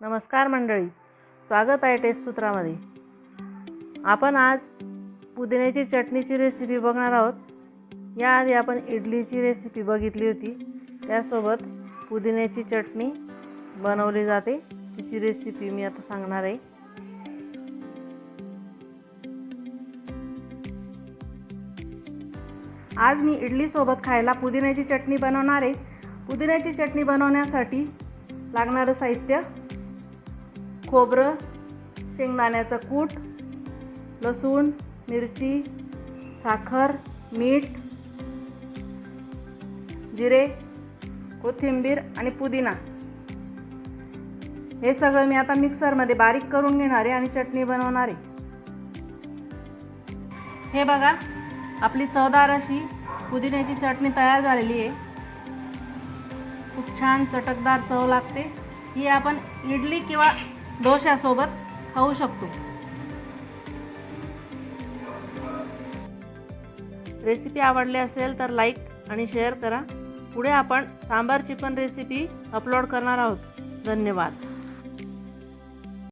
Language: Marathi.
नमस्कार मंडळी. स्वागत आहे टेस्ट सूत्रामध्ये. आपण आज पुदिन्याची चटणीची रेसिपी बघणार आहोत. याआधी आपण इडलीची रेसिपी बघितली होती. त्यासोबत पुदिन्याची चटणी बनवली जाते. तिची रेसिपी मी आता सांगणार आहे. आज मी इडलीसोबत खायला पुदिन्याची चटणी बनवणार आहे. पुदिन्याची चटणी बनवण्यासाठी लागणारं साहित्य खोबरं शेंगदाण्याचं कूट लसूण मिरची साखर मीठ जिरे कोथिंबीर आणि पुदिना. हे सगळं मी आता मिक्सरमध्ये बारीक करून घेणार आहे आणि चटणी बनवणार आहे. हे बघा आपली चवदार अशी पुदिन्याची चटणी तयार झालेली आहे. खूप छान चटकदार चव लागते. ही आपण इडली किंवा डोश्यासोबत खाऊ शकतो. रेसिपी आवडली असेल तर लाईक आणि शेअर करा. पुढे आपण सांबारची पण रेसिपी अपलोड करणार आहोत. धन्यवाद.